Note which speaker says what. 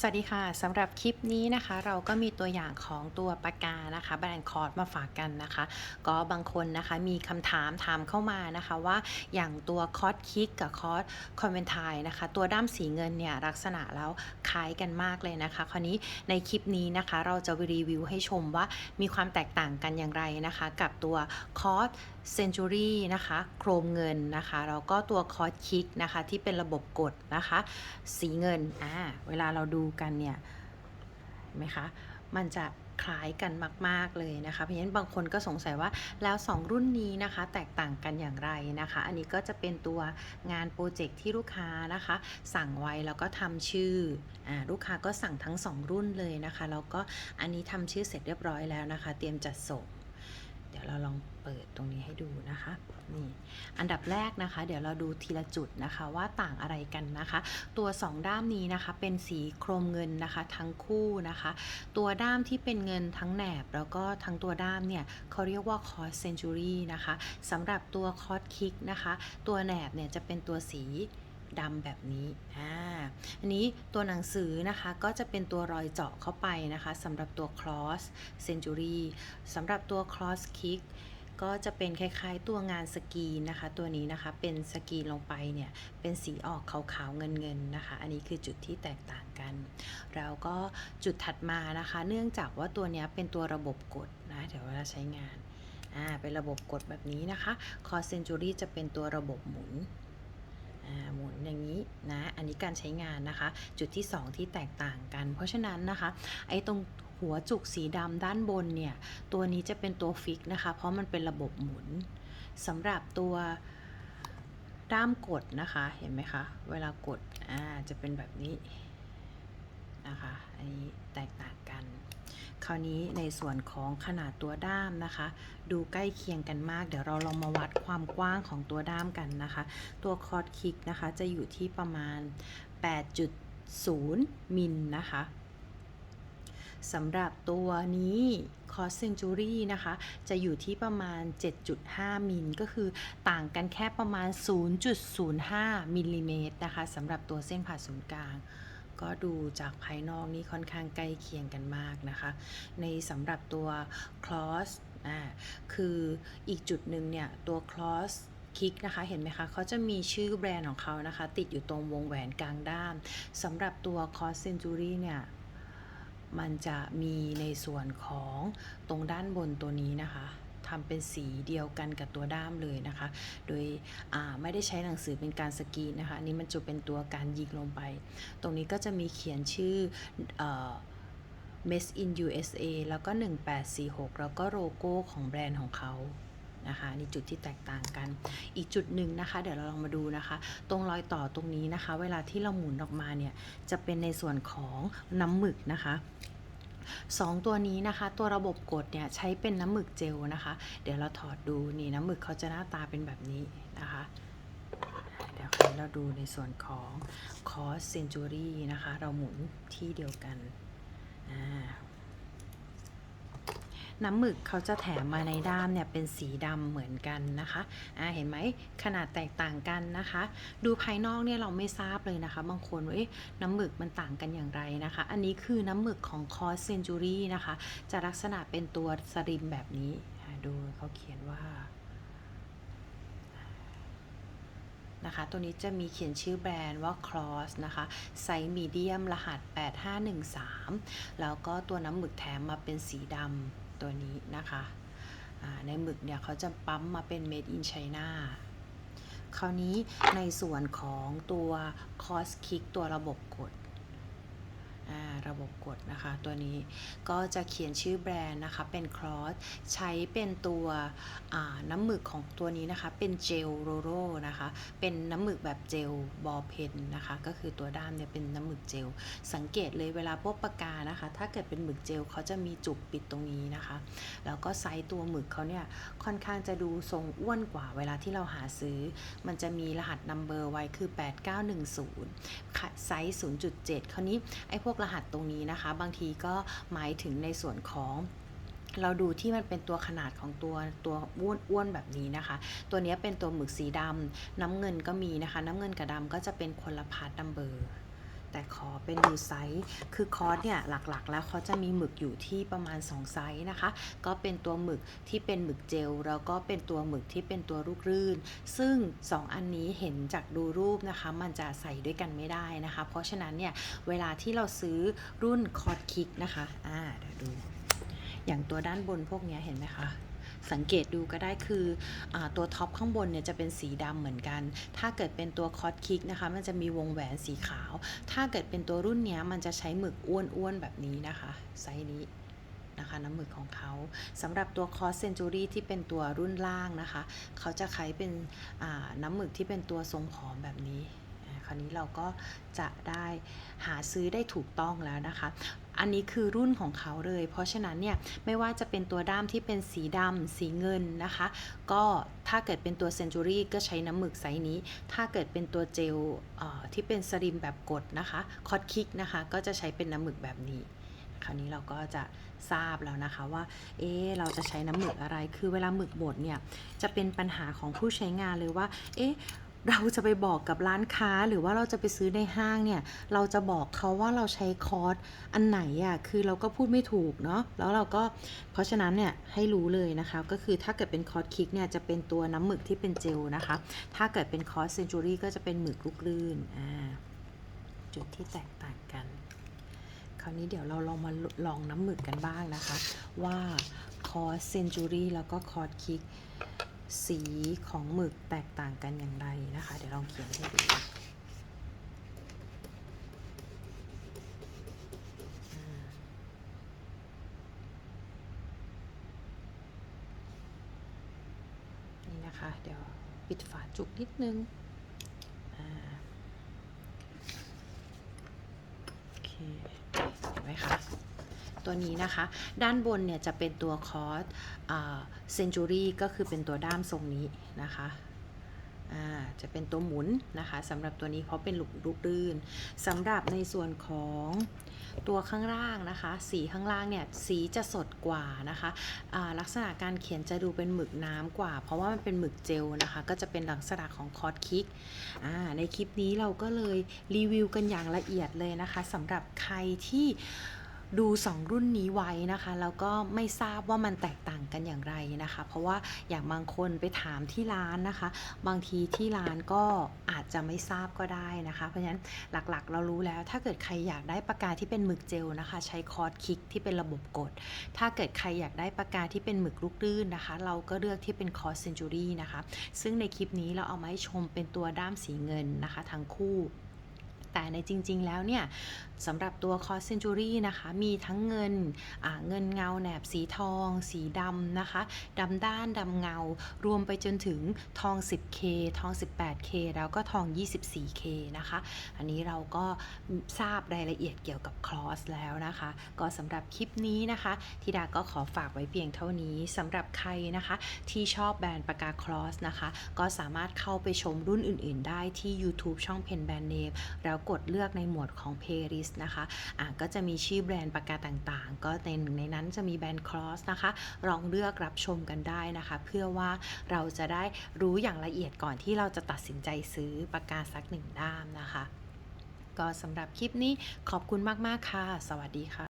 Speaker 1: สวัสดีค่ะสำหรับคลิปนี้นะคะ เราก็มีตัวอย่างของตัวปากกานะคะ แบรนด์คอร์ดมาฝากกันนะคะ ก็บางคนนะคะมีคำถามถามเข้ามานะคะ ว่าอย่างตัวคอร์ดคิกกับคอร์ดคอนเวนทายนะคะ ตัวด้ามสีเงินเนี่ยลักษณะแล้วคล้ายกันมากเลยนะคะ คราวนี้ในคลิปนี้นะคะ เราจะรีวิวให้ชมว่ามีความแตกต่างกันอย่างไรนะคะ กับตัวคอร์ด เซนจูรี่นะคะ โครมเงินนะคะ แล้วก็ตัวคอร์ดคิกนะคะ ที่เป็นระบบกดนะคะ สีเงิน อ่า เวลาเราดูกันเนี่ยเห็นไหมคะ มันจะคล้ายกันมาก ๆ เลยนะคะ เพราะฉะนั้นบางคนก็สงสัยว่าแล้ว 2 รุ่นนี้นะคะ แตกต่างกันอย่างไรนะคะ อันนี้ก็จะเป็นตัวงานโปรเจกต์ที่ลูกค้านะคะ สั่งไว้แล้วก็ทำชื่ออ่าลูกค้าก็สั่งทั้ง 2 รุ่นเลยนะคะ แล้วก็อันนี้ทำชื่อเสร็จเรียบร้อยแล้วนะคะ เตรียมจัดส่ง เราลองเปิดตรงนี้ให้ดูนะคะนี่อันดับแรกนะคะ เดี๋ยวเราดูทีละจุดนะคะว่าต่างอะไรกันนะคะ ตัว 2 ด้ามนี้นะคะ เป็นสีโครมเงินนะคะ ทั้งคู่นะคะ ตัวด้ามที่เป็นเงินทั้งแหนบ แล้วก็ทั้งตัวด้ามเนี่ยเขาเรียกว่าคอสเซนจูรี่นะคะสำหรับตัวคอสคิกนะคะ ตัวแหนบเนี่ยจะเป็นตัวสี ดำแบบนี้อ่าอันนี้ตัวหนังสือนะคะก็จะเป็นตัวรอยเจาะเข้าไปนะคะสำหรับตัว cross century สำหรับตัว cross kick ก็จะเป็นคล้ายๆตัวงานสกีนะคะ ตัวนี้นะคะเป็นสกีลงไปเนี่ย เป็นสีออกขาวๆเงินๆนะคะ อันนี้คือจุดที่แตกต่างกันแล้วก็จุดถัดมานะคะ เนื่องจากว่าตัวนี้เป็นตัวระบบกดนะเดี๋ยวเวลาใช้งานอ่าเป็นระบบกดแบบนี้นะคะ Cross Century จะเป็นตัวระบบหมุน หมุนอย่างนี้นะอันนี้การใช้งานนะคะ จุดที่ 2 ที่แตกต่างกัน เพราะฉะนั้นนะคะไอ้ตรงหัวจุกสีดำด้านบนเนี่ย ตัวนี้จะเป็นตัวฟิกนะคะ เพราะมันเป็นระบบหมุนสำหรับตัวด้ามกดนะคะเห็นไหมคะ เวลากดอ่าจะเป็นแบบนี้นะคะ อันนี้แตกต่างกัน คราวนี้ในส่วนของขนาดตัวด้ามนะคะ ดูใกล้เคียงกันมาก เดี๋ยวเราลองมาวัดความกว้างของตัวด้ามกันนะคะ ตัวคอร์ดคิกนะคะจะอยู่ที่ประมาณ 8.0 มิลนะคะสำหรับตัวนี้คอร์ c เซนจูรี่นะคะ จะอยู่ที่ประมาณ 7.5 มิล ก็คือต่างกันแค่ประมาณ 0.05 มิลลิเมตรนะคะสำหรับตัวเส้นผ่าศูนย์กลาง ก็ดูจากภายนอกนี่ค่อนข้างใกล้เคียงกันมากนะคะ ในสำหรับตัว cross อ่าคืออีกจุดหนึ่งเนี่ยตัว cross คิกนะคะเห็นไหมคะเขาจะมีชื่อแบรนด์ของเขานะคะ ติดอยู่ตรงวงแหวนกลางด้ามสำหรับตัว cross century เนี่ยมันจะมีในส่วนของตรงด้านบนตัวนี้นะคะ ทำเป็นสีเดียวกันกับตัวด้ามเลยนะคะ โดยไม่ได้ใช้หนังสือเป็นการสกรีนนะคะนี้มันจะเป็นตัวการยิงลงไป ตรงนี้ก็จะมีเขียนชื่อ Made in USA แล้วก็ 1846 แล้วก็โลโก้ของแบรนด์ของเขานะคะนี่จุดที่แตกต่างกัน อีกจุดหนึ่งนะคะ เดี๋ยวเราลองมาดูนะคะ ตรงรอยต่อตรงนี้นะคะ เวลาที่เราหมุนออกมาเนี่ย จะเป็นในส่วนของน้ำหมึกนะคะ สองตัวนี้นะคะ ตัวระบบกดเนี่ยใช้เป็นน้ำหมึกเจลนะคะ เดี๋ยวเราถอดดูนี่น้ำหมึกเขาจะหน้าตาเป็นแบบนี้นะคะ เดี๋ยวเราดูในส่วนของคอสเซนจูรี่นะคะ เราหมุนที่เดียวกันอ่า น้ำหมึกเขาจะแถมมาในด้ามเนี่ยเป็นสีดำเหมือนกันนะคะอ่าเห็นไหมขนาดแตกต่างกันนะคะ ดูภายนอกเนี่ยเราไม่ทราบเลยนะคะ บางคนว่าน้ำหมึกมันต่างกันอย่างไรนะคะ อันนี้คือน้ำหมึกของคอสเซนจูรี่นะคะ จะลักษณะเป็นตัวสลิมแบบนี้ดูเขาเขียนว่านะคะ ตัวนี้จะมีเขียนชื่อแบรนด์ว่า Cross นะคะ ไซส์มีเดียมรหัส 8513 แล้วก็ตัวน้ำหมึกแถมมาเป็นสีดำ ตัวนี้นะคะในหมึกเนี่ยเขาจะปั๊มมาเป็น made in China คราวนี้ในส่วนของตัว cost kick ตัวระบบกด ระบบกดนะคะ ตัวนี้ก็จะเขียนชื่อแบรนด์นะคะ เป็น cross ใช้เป็นตัวน้ำหมึกของตัวนี้นะคะ เป็นเจลโรโรนะคะ เป็นน้ำหมึกแบบเจลบอลเพนนะคะ ก็คือตัวด้ามเนี่ยเป็นน้ำหมึกเจล สังเกตเลยเวลาพวกปากกานะคะ ถ้าเกิดเป็นหมึกเจลเขาจะมีจุกปิดตรงนี้นะคะ แล้วก็ไซส์ตัวหมึกเขาเนี่ยค่อนข้างจะดูทรงอ้วนกว่าเวลาที่เราหาซื้อ มันจะมีรหัสนัมเบอร์ไว้คือ 8910ไซส์0.7คราวนี้ไอ้พวกรหัสตรงนี้นะคะ บางทีก็หมายถึงในส่วนของเราดูที่มันเป็นตัวขนาดของตัวตัวอ้วนอ้วนแบบนี้นะคะ ตัวนี้เป็นตัวหมึกสีดำน้ำเงินก็มีนะคะ น้ำเงินกับดำก็จะเป็นคนละพาร์ตนัมเบอร์ แต่ขอเป็นดูไซส์ คือคอร์สเนี่ยหลักๆ แล้วเขาจะมีหมึกอยู่ที่ประมาณ 2 ไซส์นะคะ ก็เป็นตัวหมึกที่เป็นหมึกเจล แล้วก็เป็นตัวหมึกที่เป็นตัวลูกรื่น ซึ่ง 2 อันนี้เห็นจากดูรูปนะคะ มันจะใส่ด้วยกันไม่ได้นะคะ เพราะฉะนั้นเนี่ยเวลาที่เราซื้อรุ่นคอร์สคิกนะคะ อ่าเดี๋ยวดู อย่างตัวด้านบนพวกนี้เห็นไหมคะ สังเกตดูก็ได้คืออตัวท็อปข้างบนเนี่ยจะเป็นสีดำเหมือนกัน ถ้าเกิดเป็นตัวคอสคิกนะคะ มันจะมีวงแหวนสีขาว ถ้าเกิดเป็นตัวรุ่นนี้มันจะใช้หมึกอ้วนๆแบบนี้นะคะไซส์นี้นะคะน้ำหมึกของเขาสำหรับตัวคอสเซนจูรี่ที่เป็นตัวรุ่นล่างนะคะ เขาจะใช้เป็นน้ำหมึกที่เป็นตัวทรงผอมแบบนี้ คราวนี้เราก็จะได้หาซื้อได้ถูกต้องแล้วนะคะ อันนี้คือรุ่นของเขาเลย เพราะฉะนั้นเนี่ยไม่ว่าจะเป็นตัวด้ามที่เป็นสีดำสีเงินนะคะ ก็ถ้าเกิดเป็นตัวเซนจูรี่ก็ใช้น้ำหมึกไซส์นี้ ถ้าเกิดเป็นตัวเจลเที่เป็นสลิมแบบกดนะคะคอตคิกนะคะก็จะใช้เป็นน้ำหมึกแบบนี้คราวนี้เราก็จะทราบแล้วนะคะว่า เอ๊เราจะใช้น้ำหมึกอะไร คือเวลาหมึกหมดเนี่ย จะเป็นปัญหาของผู้ใช้งานเลยว่า เอ๊ะ เราจะไปบอกกับร้านค้าหรือว่าเราจะไปซื้อในห้างเนี่ย เราจะบอกเขาว่าเราใช้คอร์สอันไหนอะ่ะคือเราก็พูดไม่ถูกเนาะแล้วเราก็เพราะฉะนั้นเนี่ยให้รู้เลยนะคะ ก็คือถ้าเกิดเป็นคอร์สคิกเนี่ยจะเป็นตัวน้ำหมึกที่เป็นเจลนะคะ ถ้าเกิดเป็นคอร์สเซนจูรี่ก็จะเป็นหมึกลูกลื่นอ่าจุดที่แตกต่างกัน คราวนี้เดี๋ยวเราลองมาลองน้ำหมึกกันบ้างนะคะ ว่าคอร์สเซนจูรี่แล้วก็คอร์สคิก สีของหมึกแตกต่างกันอย่างไรนะคะ เดี๋ยวลองเขียนให้ดูนี่นะคะ เดี๋ยวปิดฝาจุกนิดนึงโอเค ตัวนี้นะคะ ด้านบนเนี่ยจะเป็นตัวคอร์สเซนจูรี่ก็คือเป็นตัวด้ามทรงนี้นะคะจะเป็นตัวหมุนนะคะสำหรับตัวนี้เพราะเป็นลูกลูกลื่นสำหรับในส่วนของตัวข้างล่างนะคะ สีข้างล่างเนี่ยสีจะสดกว่านะคะลักษณะการเขียนจะดูเป็นหมึกน้ำกว่า เพราะว่ามันเป็นหมึกเจลนะคะ ก็จะเป็นลักษณะของคอร์สคิกในคลิปนี้เราก็เลยรีวิวกันอย่างละเอียดเลยนะคะสำหรับใครที่ ดู2รุ่นนี้ไว้นะคะแล้วก็ไม่ทราบว่ามันแตกต่างกันอย่างไรนะคะ เพราะว่าอย่างบางคนไปถามที่ร้านนะคะ บางทีที่ร้านก็อาจจะไม่ทราบก็ได้นะคะ เพราะฉะนั้นหลักๆ เรารู้แล้ว ถ้าเกิดใครอยากได้ปากกาที่เป็นหมึกเจลนะคะ ใช้คอร์สคิกที่เป็นระบบกด ถ้าเกิดใครอยากได้ปากกาที่เป็นหมึกลูกลื่นนะคะ เราก็เลือกที่เป็นคอร์สเซนจูรี่นะคะ ซึ่งในคลิปนี้เราเอามาให้ชมเป็นตัวด้ามสีเงินนะคะ ทั้งคู่ แต่ในจริง ๆ แล้วเนี่ยสำหรับตัวคอร์สเซนจูรี่นะคะมีทั้งเงินเงินเงาแหนบสีทอง สีดำนะคะดำด้านดำเงา รวมไปจนถึงทอง 10K ทอง 18K แล้วก็ทอง 24K นะคะ อันนี้เราก็ทราบรายละเอียดเกี่ยวกับคลอสแล้วนะคะ ก็สำหรับคลิปนี้นะคะธิดาก็ขอฝากไว้เพียงเท่านี้สำหรับใครนะคะ ที่ชอบแบรนด์ปากกาคลอสนะคะ ก็สามารถเข้าไปชมรุ่นอื่น ๆ ได้ที่ YouTube ช่องเพนแบรนด์เนมแล้วกดเลือกในหมวดของ Playlist นะคะอะก็จะมีชื่อแบรนด์ปากกาต่างๆ ก็ในหนึ่งในนั้นจะมีแบรนด์ครอสนะคะลองเลือกรับชมกันได้นะคะ เพื่อว่าเราจะได้รู้อย่างละเอียดก่อนที่เราจะตัดสินใจซื้อปากกาสักหนึ่งด้ามนะคะ ก็สำหรับคลิปนี้ขอบคุณมาก ๆ ค่ะ สวัสดีค่ะ